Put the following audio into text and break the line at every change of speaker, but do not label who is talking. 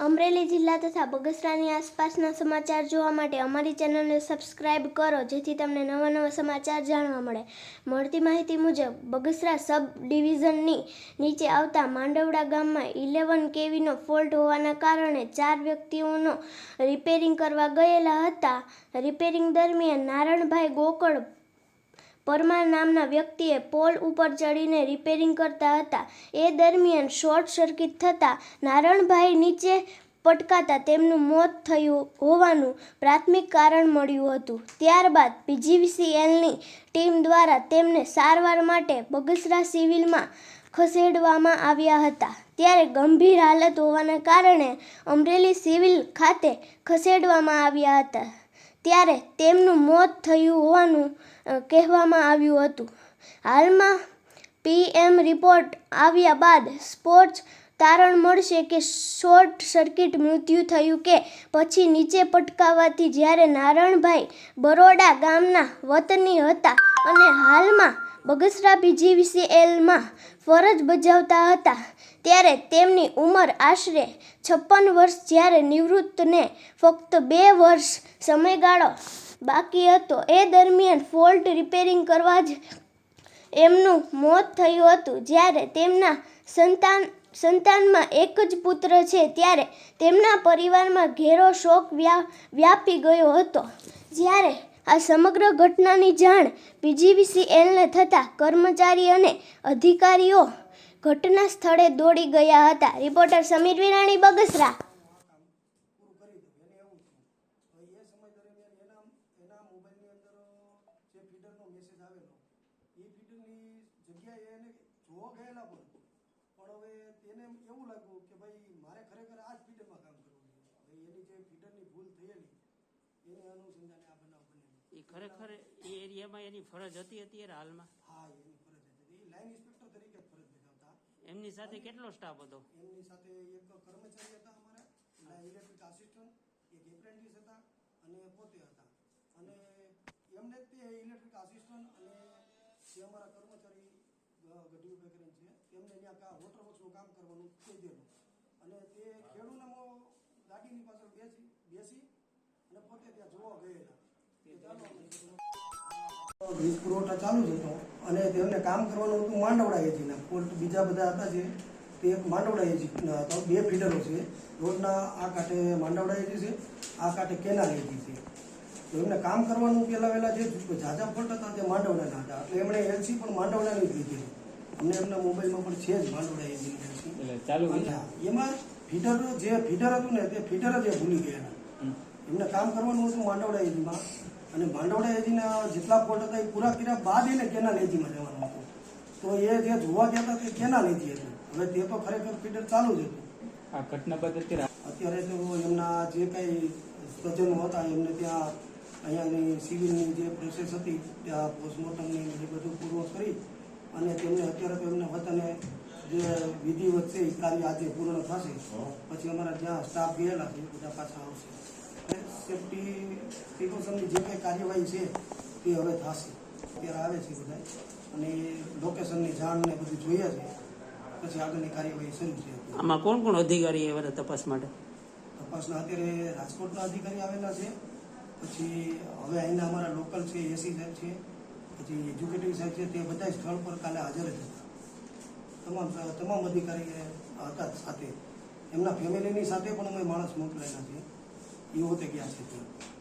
અમરેલી જિલ્લા તથા બગસરાની આસપાસના સમાચાર જોવા માટે અમારી ચેનલને સબસ્ક્રાઇબ કરો, જેથી તમને નવા નવા સમાચાર જાણવા મળે. મળતી માહિતી મુજબ, બગસરા સબ ડિવિઝનની નીચે આવતા માંડવડા ગામમાં ઇલેવન કેવીનો ફોલ્ટ હોવાના કારણે ચાર વ્યક્તિઓનો રિપેરિંગ કરવા ગયેલા હતા. રિપેરિંગ દરમિયાન નારણભાઈ ગોકળ પરમાર નામના વ્યક્તિએ પોલ ઉપર ચડીને રિપેરિંગ કરતા હતા. એ દરમિયાન શોર્ટ સર્કિટ થતાં નારણભાઈ નીચે પટકાતા તેમનું મોત થયું હોવાનું પ્રાથમિક કારણ મળ્યું હતું. ત્યારબાદ પીજીવીસીએલની ટીમ દ્વારા તેમને સારવાર માટે બગસરા સિવિલમાં ખસેડવામાં આવ્યા હતા. ત્યારે ગંભીર હાલત હોવાના કારણે અમરેલી સિવિલ ખાતે ખસેડવામાં આવ્યા હતા. ત્યારે તેમનું મોત થયું હોવાનું કહેવામાં આવ્યું હતું. હાલમાં પીએમ રિપોર્ટ આવ્યા બાદ સ્પોર્ટ્સ તારણ મળશે કે શોર્ટ સર્કિટ મૃત્યુ થયું કે પછી નીચે પટકાવાથી જ્યારે નારણભાઈ બરોડા ગામના વતની હતા અને હાલમાં બગસરા પીજીવીસીએલમાં ફરજ બજાવતા હતા, ત્યારે તેમની ઉંમર આશરે છપ્પન વર્ષ જ્યારે નિવૃત્તને ફક્ત બે વર્ષ સમયગાળો બાકી હતો. એ દરમિયાન ફોલ્ટ રિપેરિંગ કરવા જ એમનું મોત થયું હતું. જ્યારે તેમના સંતાન, સંતાનમાં એક જ પુત્ર છે, ત્યારે તેમના પરિવારમાં ઘેરો શોક વ્યા, વ્યાપી ગયો હતો. જ્યારે આ સમગ્ર ઘટનાની જાણ પીજીવીસીએલને થતાં કર્મચારી અને અધિકારીઓ ઘટના સ્થળે દોડી ગયા હતા રિપોર્ટર સમીર વિરાણી બગસરા
એને મારે ખરેખર આ જ ફીડરમાં કામ કરવું છે જે ફીડરની ભૂલ થયેલી અનુસંધાને
એ ખરેખર એ એરિયામાં એની ફરજ હતી અત્યારે હાલમાં?
હા એની ફરજ હતી. એ લાઇન ઇન્સ્પેક્ટર તરીકે ફરજ બજાવતા.
એમની સાથે કેટલો સ્ટાફ હતો?
એમની સાથે એક કર્મચારી હતા અમારા ઇલેક્ટ્રિક આસિસ્ટન્ટ એક એપ્રેન્ટિસ હતા અને પોતે હતા. અને એમને તે ઇલેક્ટ્રિક આસિસ્ટન્ટ અને જે અમારા કર્મચારી ગઢવી બેકરન છે તેમને ત્યાં કા વોટર વર્ક્સનું કામ કરવાનું કહી દેલું અને તે ખેડૂનામાં ગાડીની પાછળ બેસી બેસી અને પોતે ત્યાં જોવા ગયેલા કે ચાલો અમે થોડું વીજ પુરવઠા ચાલુ જ હતો. અને તેમને કામ કરવાનું હતું માંડવડા એજીના ફોલ્ટ બીજા બધા હતા જે તે એક માંડવડા એજીના હતા. બે ફીડરો છે. રોડના આ કાંઠે માંડવડા એજી છે આ કાંઠે કેનાલ એજી છે. તો એમને કામ કરવાનું પહેલાં વહેલા જે ઝાઝા ફોલ્ટ હતા તે માંડવડાના હતા. એટલે એમણે એલસી પણ માંડવડાની જ લીધી. અમને એમના મોબાઈલમાં પણ છે જ માંડવડા એજીની
ચાલુ
એમાં ફીડર જે ફીડર હતું ને તે ફીડર જ એ ભૂલી ગયા. એમને કામ કરવાનું હતું માંડવડા એજીમાં અને માંડવડા એજીના જેટલા પોર્ટ હતા એ પૂરા કર્યા બાદ એને કેનાલ એજીમાં જવાનું હતું. તો એ જે જોવા ગયા હતા તે કેનાલ એજી હતું. હવે તે તો ખરેખર ફીડર ચાલુ જ હતું.
આ ઘટના બાદ અત્યારે
અત્યારે તો એમના જે કંઈ સ્વજનો હતા એમને ત્યાં અહીંયાની સિવિલની જે પ્રોસેસ હતી ત્યાં પોસ્ટમોર્ટમની એ બધું પૂર્વ કરી અને તેમને અત્યારે તો એમને વતને જે વિધિવત છે એ કાર્ય આજે પૂર્ણ થશે. પછી અમારા જ્યાં સ્ટાફ ગયેલા છે બધા પાછા આવશે. સેફટી પ્રિકોશનની જે કંઈ કાર્યવાહી છે તે હવે થશે. અત્યારે આવે છે બધા અને લોકેશનની જાણ ને બધું જોઈએ છે. પછી આગળની કાર્યવાહી શરૂ છે.
આમાં કોણ કોણ અધિકારી આવ્યા હતા તપાસ માટે?
તપાસના અત્યારે રાજકોટના અધિકારી આવેલા છે. પછી હવે અહીંના અમારા લોકલ છે એસી સાહેબ છે. પછી એજ્યુકેટિવ સાહેબ છે તે બધા સ્થળ પર કાલે હાજર જ હતા. તમામ તમામ અધિકારી હતા સાથે. એમના ફેમિલીની સાથે પણ અમે માણસ મોકલેલા છે એ વખતે ગયા છે ત્યાં